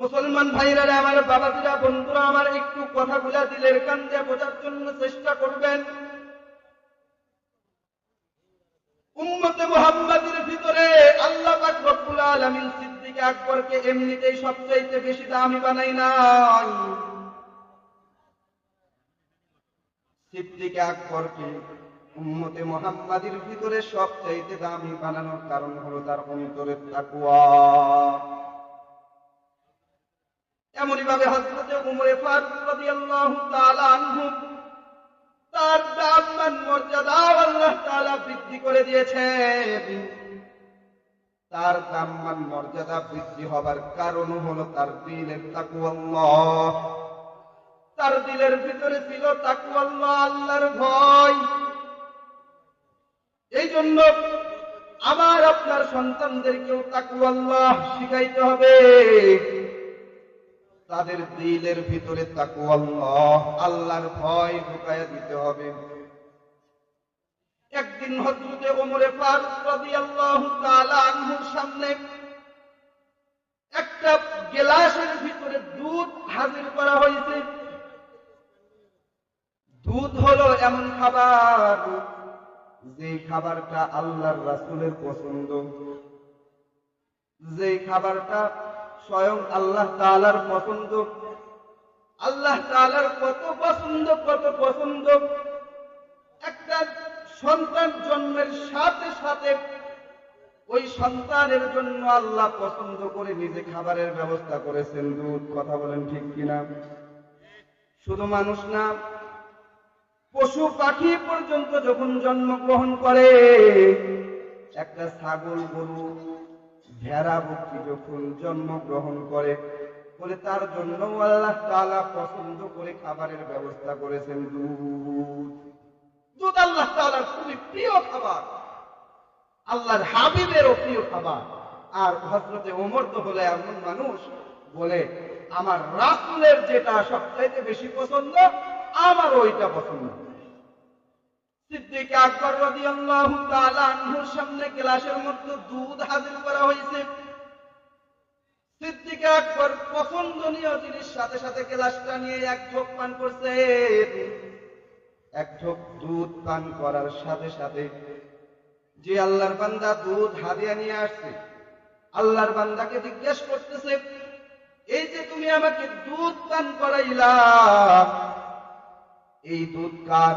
মুসলমান ভাইরা আমার বাবাজিরা বন্ধুরা, আমার একটু কথাগুলা দিলের কান দিয়ে বোঝার জন্য চেষ্টা করবেন। মুহাম্মাদের ভিতরে আল্লাহ পাক রব্বুল সিদ্দিক আকবরকে এমনিতেই সবচাইতে বেশি দামি বানাই নাই। সিদ্দিক আকবরকে মুহাম্মাদের ভিতরে সবচাইতে দামি বানানোর কারণ হলো তার অন্তরের তাকওয়া। এমনই ভাবে হযরতে উমরে ফারুক রাদিয়াল্লাহু তাআলা আনহু তার দামান মর্যাদা আল্লাহ তাআলা বৃদ্ধি করে তার দামান মর্যাদা বৃদ্ধি হবার কারণ হলো তার দিলের তাকওয়াল্লাহ তার দিলের ভিতরে ছিল তাকওয়াল্লাহ আল্লাহর ভয়। এই জন্য আমার আপনার সন্তানদেরকেও তাকওয়াল্লাহ শিখাইতে হবে। তাদের দিলের ভিতরে তাকওয়াল্লাহ আল্লাহর ভয় ঢুকাইয়া দিতে হবে। একদিন হযরতে ওমরে ফারুক রাদিয়াল্লাহু তাআলা আনহুর সামনে একটা গেলাসের ভিতরে দুধ হাজির করা হয়েছে। দুধ হলো এমন খাবার যে খাবারটা আল্লাহর রাসূলের পছন্দ। যে খাবারটা স্বয়ং আল্লাহ তাআলার পছন্দ। আল্লাহ তাআলার কত পছন্দ কত পছন্দ। একটা সন্তান জন্মের সাথে সাথে ওই সন্তানের জন্য আল্লাহ পছন্দ করে নিজে খাবারের ব্যবস্থা করেছেন। দুধ, কথা বলেন ঠিক কিনা? শুধু মানুষ না, পশু পাখি পর্যন্ত যখন জন্মগ্রহণ করে, একটা ছাগল, গরু ভেড়া বকরি যখন জন্মগ্রহণ করে, বলে তার জন্য আল্লাহ তাআলা পছন্দ করে খাবারের ব্যবস্থা করেছেন দুধ। দুধ আল্লাহ তাআলার খুবই প্রিয় খাবার। আল্লাহর হাবিবেরও প্রিয় খাবার। আর হজরতে ওমর তো হলে এমন মানুষ, বলে, আমার রাসুলের যেটা সবচাইতে বেশি পছন্দ আমার ওইটা পছন্দ। সিদ্দিক আকবর তাআলা আনহুর সামনে গ্লাসের মধ্যে দুধ হাজির করা হয়েছে। সিদ্দিক আকবর পছন্দনীয় জিনিস সাথে সাথে গ্লাসটা নিয়ে এক ঢোক পান করছে। এক ঢোক দুধ পান করার সাথে সাথে যে আল্লাহর বান্দা দুধ হাদিয়া নিয়ে আসছে, আল্লাহর বান্দাকে জিজ্ঞেস করতেছে, এই যে তুমি আমাকে দুধ পান করাইলা, এই দুধ কার?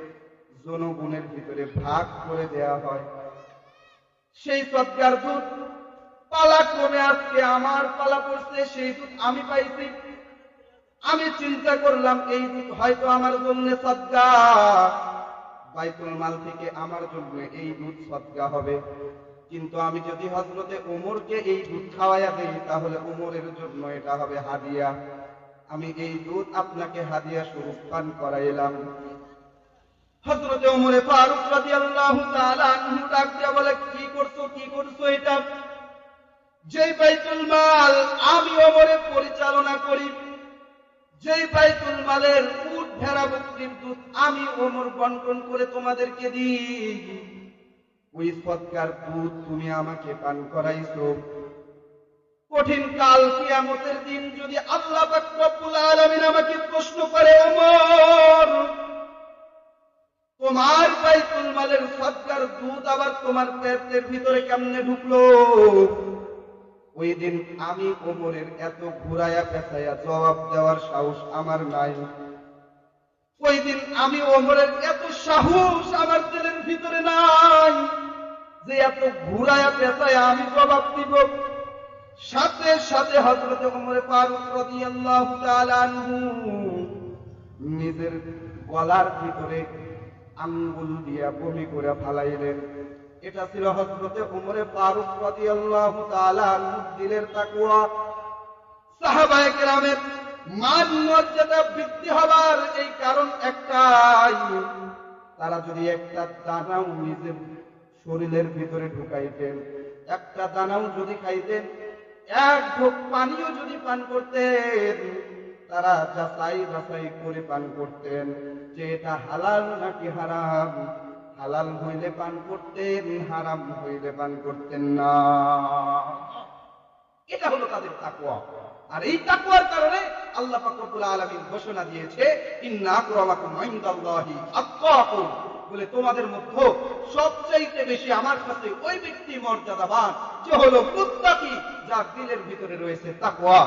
জনগণের ভিতরে ভাগ করে দেয়া হয়। সেই সদকার দুধ পালা ক্রমে আজকে আমার পালা পড়ছে, সেই দুধ আমি পাইছি। আমি চিন্তা করলাম, এই দুধ হয়তো আমার জন্য সদকা বাইতুল মাল থেকে আমার জন্য এই দুধ সদকা হবে। কিন্তু আমি যদি হজরতে ওমরকে এই দুধ খাওয়াইয়া দিই, তাহলে ওমরের জন্য এটা হবে হাদিয়া। আমি এই দুধ আপনাকে হাদিয়া স্বরূপ পান করাইলাম। হযরতে ওমরে ফারুক রাদিয়াল্লাহু তাআলা আনহু ডাক বলে, কি করছ কি করছ এটা? যেই বাইতুল মাল আমি ওমরে পরিচালনা করি। যেই বাইতুল মালের উট, ভেড়া, বকরির দুধ আমি ওমর বন্টন করে তোমাদেরকে দিই। ওই সৎকার দুধ তুমি আমাকে পান করাইছো। কঠিন কাল কিয়ামতের দিন যদি আল্লাহ পাক রব্বুল আলামিন আমাকে প্রশ্ন করে, ওমর বাইতুল মালের সৎকার দুধ আবার তোমার পেটের ভিতরে কেমনে ঢুকলো? ওই দিন আমি ওমরের এত ঘুরায়া পেঁচাইয়া জবাব দেওয়ার সাহস আমার নাই। ওই দিন আমি ওমরের এত সাহস আমার দিলের ভিতরে নাই যে এত ঘুরায়া পেঁচাইয়া আমি জবাব দিব। সাথে সাথে হজরত ওমরে ফারুক রাদিয়াল্লাহু তাআলা নিজের গলার ভিতরে আঙ্গুল দিয়া বমি করে ফালাইলেন। এটা ছিল হজরতে উমরে ফারুক রাদিয়াল্লাহু তাআলা দিলের তাকওয়া। সাহাবায়ে কেরামের মান মর্যাদা বৃদ্ধি হবার এই কারণ একটাই। তারা যদি একটা দানাও নিজের শরীরের ভিতরে ঢুকাইতেন, একটা দানাও যদি খাইতেন, এক ঢোক পানিও যদি পান করতেন তারা যাচাই বাছাই করে পান করতেন যে এটা হালাল নাকি হারাম। হালাল হইলে পান করতেন, হারাম হইলে পান করতেন না। এটা হলো তাদের তাকওয়া। আর এই তাকওয়ার কারণে আল্লাহ পাক রব্বুল আলামিন ঘোষণা দিয়েছে বলে, তোমাদের মধ্যে সবচাইতে বেশি আমার কাছে ওই ব্যক্তি মর্যাদাবান, যে হলো মুত্তাকি, যার দিলের ভিতরে রয়েছে তাকওয়া।